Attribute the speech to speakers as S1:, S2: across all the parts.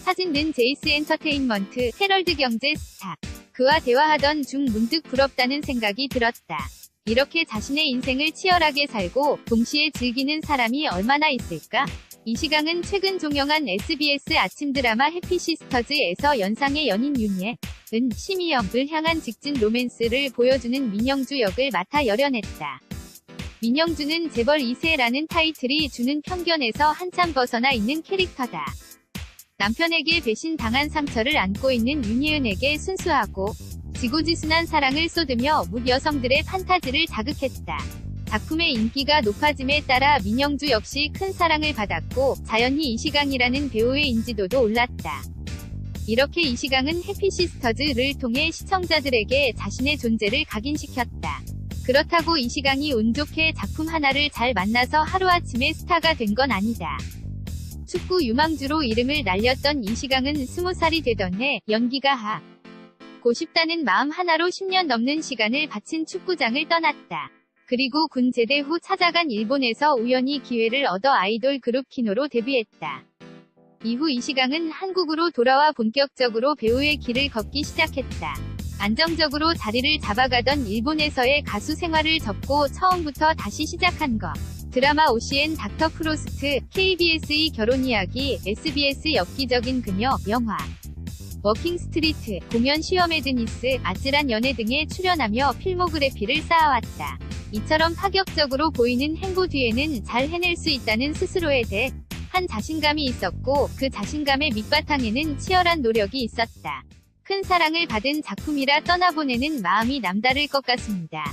S1: 사진는 제이스 엔터테인먼트 헤럴드 경제 스타. 그와 대화하던 중 문득 부럽다는 생각이 들었다. 이렇게 자신의 인생을 치열하게 살고 동시에 즐기는 사람이 얼마나 있을까? 이 시강은 최근 종영한 SBS 아침 드라마 해피시스터즈에서 연상의 연인 윤예, 은 심희영을 향한 직진 로맨스를 보여주는 민영주 역을 맡아 열연했다. 민영주는 재벌 2세라는 타이틀이 주는 편견에서 한참 벗어나 있는 캐릭터다. 남편에게 배신당한 상처를 안고 있는 윤예은에게 순수하고 지고지순한 사랑을 쏟으며 묵 여성들의 판타지를 자극했다. 작품의 인기가 높아짐에 따라 민영주 역시 큰 사랑을 받았고 자연히 이시강이라는 배우의 인지도도 올랐다. 이렇게 이시강은 해피시스터즈를 통해 시청자들에게 자신의 존재를 각인시켰다. 그렇다고 이시강이 운 좋게 작품 하나를 잘 만나서 하루아침에 스타가 된 건 아니다. 축구 유망주로 이름을 날렸던 이시강은 20살이 되던 해 연기가 하. 고 싶다는 마음 하나로 10년 넘는 시간을 바친 축구장을 떠났다. 그리고 군 제대 후 찾아간 일본에서 우연히 기회를 얻어 아이돌 그룹 키노로 데뷔했다. 이후 이시강은 한국으로 돌아와 본격적으로 배우의 길을 걷기 시작했다. 안정적으로 자리를 잡아가던 일본에서의 가수 생활을 접고 처음부터 다시 시작한 것. 드라마 OCN 닥터 프로스트, KBS의 결혼 이야기, SBS 엽기적인 그녀, 영화. 워킹 스트리트, 공연 시험의 드니스, 아찔한 연애 등에 출연하며 필모그래피를 쌓아왔다. 이처럼 파격적으로 보이는 행보 뒤에는 잘 해낼 수 있다는 스스로에 대해 한 자신감이 있었고 그 자신감의 밑바탕에는 치열한 노력이 있었다. 큰 사랑을 받은 작품이라 떠나보내는 마음이 남다를 것 같습니다.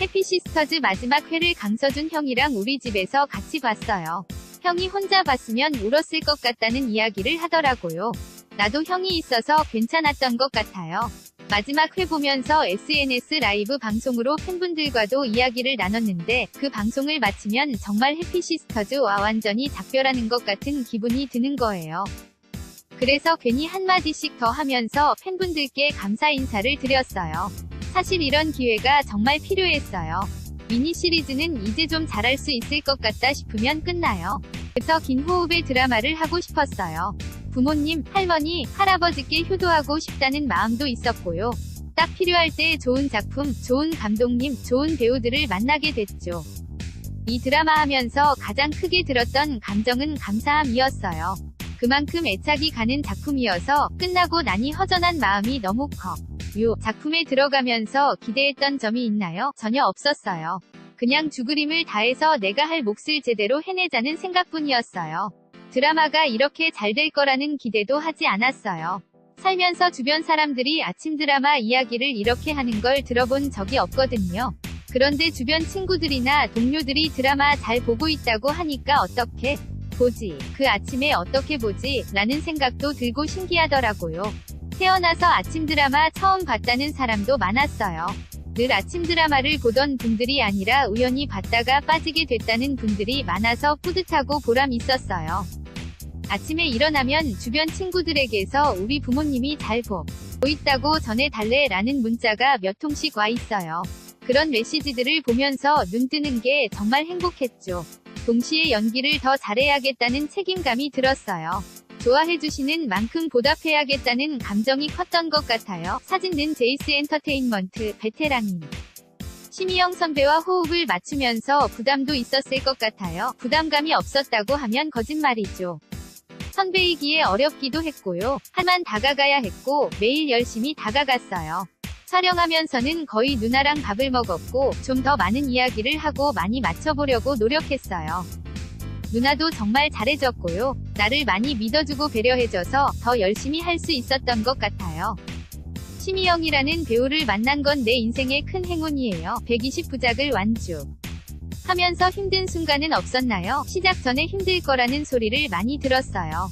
S1: 해피시스터즈 마지막 회를 강서준 형이랑 우리 집에서 같이 봤어요. 형이 혼자 봤으면 울었을 것 같다는 이야기를 하더라고요. 나도 형이 있어서 괜찮았던 것 같아요. 마지막 회 보면서 SNS 라이브 방송으로 팬분들과도 이야기를 나눴는데 그 방송을 마치면 정말 해피시스터즈와 완전히 작별하는 것 같은 기분이 드는 거예요. 그래서 괜히 한마디씩 더 하면서 팬분들께 감사 인사를 드렸어요. 사실 이런 기회가 정말 필요했어요. 미니 시리즈는 이제 좀 잘할 수 있을 것 같다 싶으면 끝나요. 그래서 긴 호흡의 드라마를 하고 싶었어요. 부모님, 할머니, 할아버지께 효도하고 싶다는 마음도 있었고요. 딱 필요할 때 좋은 작품, 좋은 감독님, 좋은 배우들을 만나게 됐죠. 이 드라마 하면서 가장 크게 들었던 감정은 감사함이었어요. 그만큼 애착이 가는 작품이어서 끝나고 나니 허전한 마음이 너무 커. 요 작품에 들어가면서 기대했던 점이 있나요? 전혀 없었어요. 그냥 죽으림을 다해서 내가 할 몫을 제대로 해내자는 생각뿐이었어요. 드라마가 이렇게 잘 될 거라는 기대도 하지 않았어요. 살면서 주변 사람들이 아침 드라마 이야기를 이렇게 하는 걸 들어본 적이 없거든요. 그런데 주변 친구들이나 동료들이 드라마 잘 보고 있다고 하니까 어떻게 보지, 그 아침에 어떻게 보지, 라는 생각도 들고 신기하더라고요. 태어나서 아침 드라마 처음 봤다는 사람도 많았어요. 늘 아침 드라마를 보던 분들이 아니라 우연히 봤다가 빠지게 됐다는 분들이 많아서 뿌듯하고 보람 있었어요. 아침에 일어나면 주변 친구들에게서 우리 부모님이 잘 보, 보있다고 전해달래 라는 문자가 몇 통씩 와 있어요. 그런 메시지들을 보면서 눈 뜨는 게 정말 행복했죠. 동시에 연기를 더 잘해야겠다는 책임감이 들었어요. 좋아해주시는 만큼 보답해야겠다는 감정이 컸던 것 같아요. 사진는 제이스 엔터테인먼트 베테랑인 심희영 선배와 호흡을 맞추면서 부담도 있었을 것 같아요. 부담감이 없었다고 하면 거짓말이죠. 선배이기에 어렵기도 했고요. 하만 다가가야 했고 매일 열심히 다가갔어요. 촬영하면서는 거의 누나랑 밥을 먹었고 좀 더 많은 이야기를 하고 많이 맞춰보려고 노력했어요. 누나도 정말 잘해줬고요. 나를 많이 믿어주고 배려해줘서 더 열심히 할 수 있었던 것 같아요. 심희영이라는 배우를 만난 건 내 인생의 큰 행운이에요. 120부작을 완주. 하면서 힘든 순간은 없었나요? 시작 전에 힘들 거라는 소리를 많이 들었어요.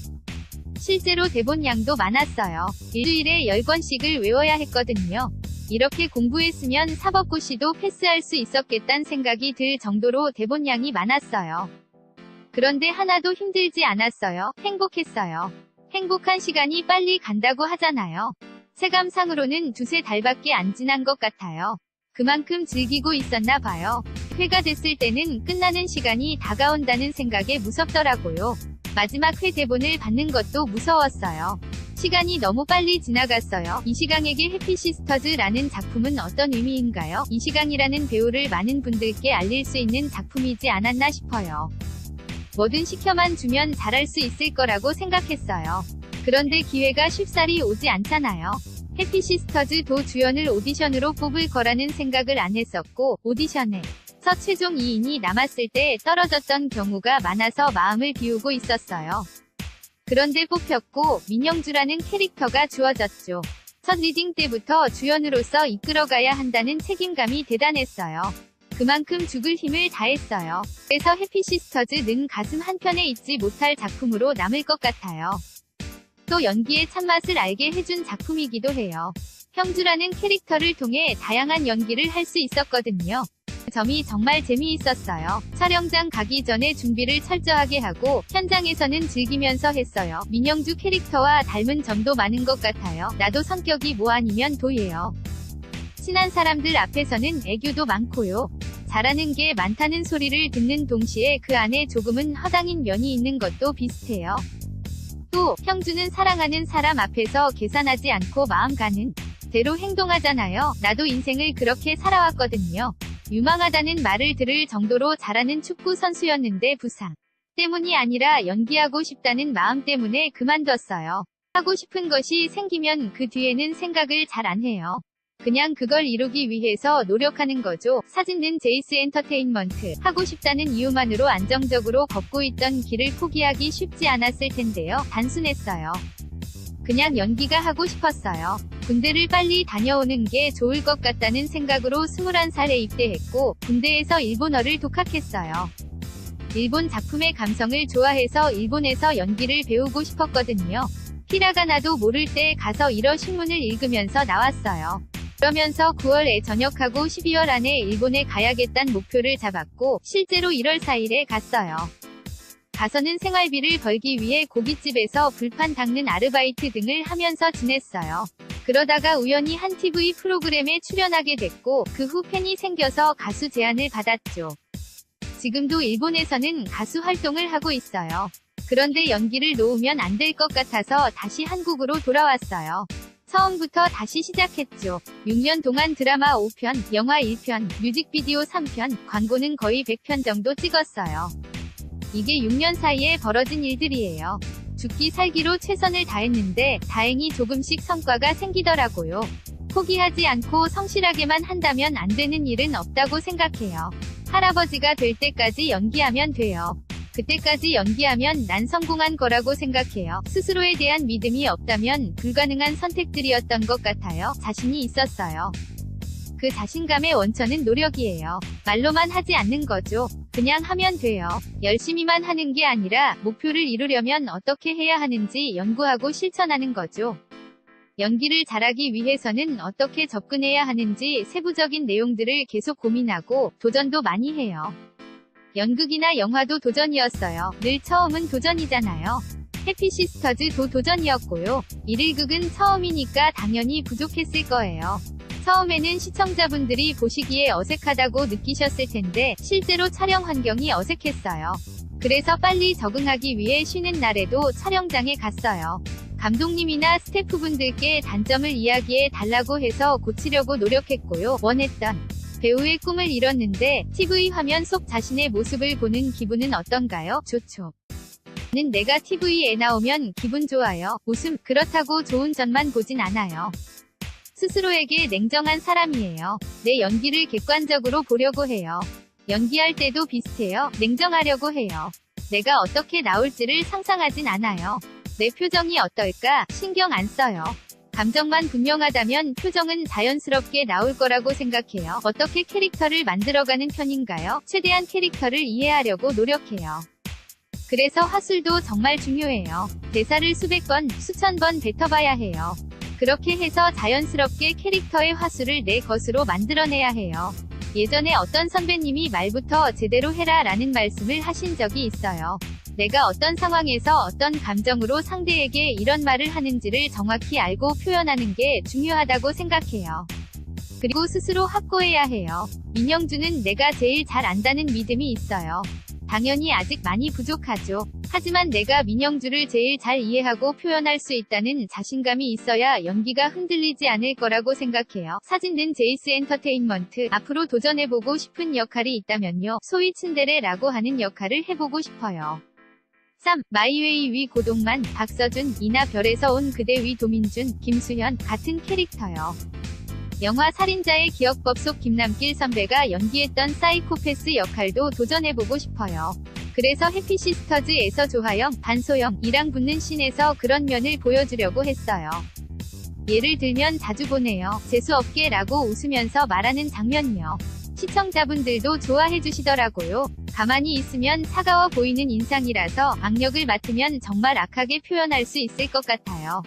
S1: 실제로 대본 양도 많았어요. 일주일에 10권씩을 외워야 했거든요. 이렇게 공부했으면 사법고시도 패스할 수 있었겠단 생각이 들 정도로 대본 양이 많았어요. 그런데 하나도 힘들지 않았어요. 행복했어요. 행복한 시간이 빨리 간다고 하잖아요. 체감상으로는 두세 달밖에 안 지난 것 같아요. 그만큼 즐기고 있었나 봐요. 회가 됐을 때는 끝나는 시간이 다가온다는 생각에 무섭더라고요. 마지막 회 대본을 받는 것도 무서웠어요. 시간이 너무 빨리 지나갔어요. 이시강에게 해피시스터즈라는 작품은 어떤 의미인가요? 이시강이라는 배우를 많은 분들께 알릴 수 있는 작품이지 않았나 싶어요. 뭐든 시켜만 주면 잘할 수 있을 거라고 생각했어요. 그런데 기회가 쉽사리 오지 않잖아요. 해피시스터즈 도 주연을 오디션으로 뽑을 거라는 생각을 안 했었고, 오디션에 서 최종 2인이 남았을 때 떨어졌던 경우가 많아서 마음을 비우고 있었어요. 그런데 뽑혔고, 민영주라는 캐릭터가 주어졌죠. 첫 리딩 때부터 주연으로서 이끌어가야 한다는 책임감이 대단했어요. 그만큼 죽을 힘을 다했어요. 그래서 해피시스터즈는 가슴 한편에 잊지 못할 작품으로 남을 것 같아요. 또 연기의 참맛을 알게 해준 작품이기도 해요. 형주라는 캐릭터를 통해 다양한 연기를 할 수 있었거든요. 그 점이 정말 재미있었어요. 촬영장 가기 전에 준비를 철저하게 하고 현장에서는 즐기면서 했어요. 민영주 캐릭터와 닮은 점도 많은 것 같아요. 나도 성격이 뭐 아니면 도예요. 친한 사람들 앞에서는 애교도 많고요. 잘하는 게 많다는 소리를 듣는 동시에 그 안에 조금은 허당인 면이 있는 것도 비슷해요. 또 형주는 사랑하는 사람 앞에서 계산하지 않고 마음 가는 대로 행동하잖아요. 나도 인생을 그렇게 살아왔거든요. 유망하다는 말을 들을 정도로 잘하는 축구 선수였는데 부상 때문이 아니라 연기하고 싶다는 마음 때문에 그만뒀어요. 하고 싶은 것이 생기면 그 뒤에는 생각을 잘 안 해요. 그냥 그걸 이루기 위해서 노력하는 거죠. 사진은 제이스 엔터테인먼트 하고 싶다는 이유만으로 안정적으로 걷고 있던 길을 포기하기 쉽지 않았을 텐데요. 단순했어요. 그냥 연기가 하고 싶었어요. 군대를 빨리 다녀오는 게 좋을 것 같다는 생각으로 21살에 입대했고, 군대에서 일본어를 독학했어요. 일본 작품의 감성을 좋아해서 일본에서 연기를 배우고 싶었거든요. 히라가나도 모를 때 가서 일어 신문을 읽으면서 나왔어요. 그러면서 9월에 전역하고 12월 안에 일본에 가야겠다는 목표를 잡았고, 실제로 1월 4일에 갔어요. 가서는 생활비를 벌기 위해 고깃집에서 불판 닦는 아르바이트 등을 하면서 지냈어요. 그러다가 우연히 한 TV 프로그램에 출연하게 됐고, 그 후 팬이 생겨서 가수 제안을 받았죠. 지금도 일본에서는 가수 활동을 하고 있어요. 그런데 연기를 놓으면 안 될 것 같아서 다시 한국으로 돌아왔어요. 처음부터 다시 시작했죠. 6년 동안 드라마 5편, 영화 1편, 뮤직비디오 3편, 광고는 거의 100편 정도 찍었어요. 이게 6년 사이에 벌어진 일들이에요. 죽기 살기로 최선을 다했는데 다행히 조금씩 성과가 생기더라고요. 포기하지 않고 성실하게만 한다면 안 되는 일은 없다고 생각해요. 할아버지가 될 때까지 연기하면 돼요. 그때까지 연기하면 난 성공한 거라고 생각해요. 스스로에 대한 믿음이 없다면 불가능한 선택들이었던 것 같아요. 자신이 있었어요. 그 자신감의 원천은 노력이에요. 말로만 하지 않는 거죠. 그냥 하면 돼요. 열심히만 하는 게 아니라 목표를 이루려면 어떻게 해야 하는지 연구하고 실천하는 거죠. 연기를 잘하기 위해서는 어떻게 접근해야 하는지 세부적인 내용들을 계속 고민하고 도전도 많이 해요. 연극이나 영화도 도전이었어요. 늘 처음은 도전이잖아요. 해피시스터즈도 도전이었고요. 일일극은 처음이니까 당연히 부족했을 거예요. 처음에는 시청자분들이 보시기에 어색하다고 느끼셨을 텐데 실제로 촬영 환경이 어색했어요. 그래서 빨리 적응하기 위해 쉬는 날에도 촬영장에 갔어요. 감독님이나 스태프분들께 단점을 이야기해 달라고 해서 고치려고 노력했고요. 원했던 배우의 꿈을 이뤘는데 TV 화면 속 자신의 모습을 보는 기분은 어떤가요? 좋죠. 는 내가 TV에 나오면 기분 좋아요. 웃음, 그렇다고 좋은 점만 보진 않아요. 스스로에게 냉정한 사람이에요. 내 연기를 객관적으로 보려고 해요. 연기할 때도 비슷해요. 냉정하려고 해요. 내가 어떻게 나올지를 상상하진 않아요. 내 표정이 어떨까 신경 안 써요. 감정만 분명하다면 표정은 자연스럽게 나올 거라고 생각해요. 어떻게 캐릭터를 만들어가는 편인가요? 최대한 캐릭터를 이해하려고 노력해요. 그래서 화술도 정말 중요해요. 대사를 수백 번, 수천 번 뱉어봐야 해요. 그렇게 해서 자연스럽게 캐릭터의 화술을 내 것으로 만들어내야 해요. 예전에 어떤 선배님이 말부터 제대로 해라 라는 말씀을 하신 적이 있어요. 내가 어떤 상황에서 어떤 감정으로 상대에게 이런 말을 하는지를 정확히 알고 표현하는 게 중요하다고 생각해요. 그리고 스스로 확고해야 해요. 민영주는 내가 제일 잘 안다는 믿음이 있어요. 당연히 아직 많이 부족하죠. 하지만 내가 민영주를 제일 잘 이해하고 표현할 수 있다는 자신감이 있어야 연기가 흔들리지 않을 거라고 생각해요. 사진는 제이스 엔터테인먼트 앞으로 도전해보고 싶은 역할이 있다면요. 소위 츤데레라고 하는 역할을 해보고 싶어요. 3. 마이웨이 위 고동만, 박서준, 이나 별에서 온 그대 위 도민준, 김수현 같은 캐릭터요. 영화 살인자의 기억법 속 김남길 선배가 연기했던 사이코패스 역할도 도전해보고 싶어요. 그래서 해피시스터즈에서 조하영, 반소영이랑 붙는 씬에서 그런 면을 보여주려고 했어요. 예를 들면 자주 보네요. 재수없게 라고 웃으면서 말하는 장면이요. 시청자분들도 좋아해 주시더라고요. 가만히 있으면 차가워 보이는 인상이라서 악력을 맡으면 정말 악하게 표현할 수 있을 것 같아요.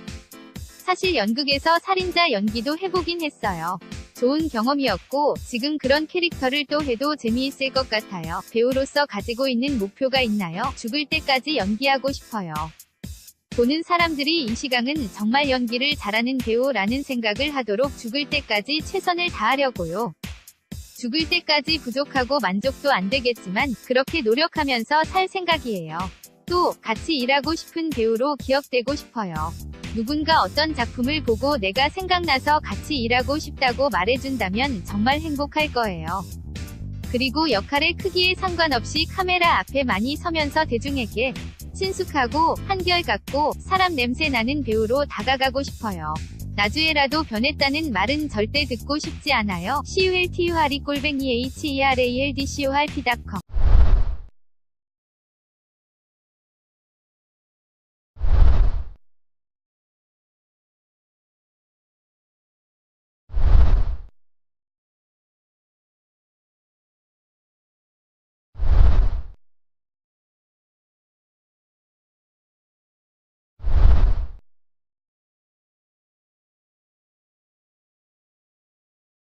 S1: 사실 연극에서 살인자 연기도 해보긴 했어요. 좋은 경험이었고, 지금 그런 캐릭터를 또 해도 재미있을 것 같아요. 배우로서 가지고 있는 목표가 있나요? 죽을 때까지 연기하고 싶어요. 보는 사람들이 이 시강은 정말 연기를 잘하는 배우라는 생각을 하도록 죽을 때까지 최선을 다하려고요. 죽을 때까지 부족하고 만족도 안 되겠지만, 그렇게 노력하면서 살 생각이에요. 또, 같이 일하고 싶은 배우로 기억되고 싶어요. 누군가 어떤 작품을 보고 내가 생각나서 같이 일하고 싶다고 말해준다면 정말 행복할 거예요. 그리고 역할의 크기에 상관없이 카메라 앞에 많이 서면서 대중에게 친숙하고 한결같고 사람 냄새 나는 배우로 다가가고 싶어요. 나주에라도 변했다는 말은 절대 듣고 싶지 않아요. CULTUR이 꼴뱅이 HERALDCORP.com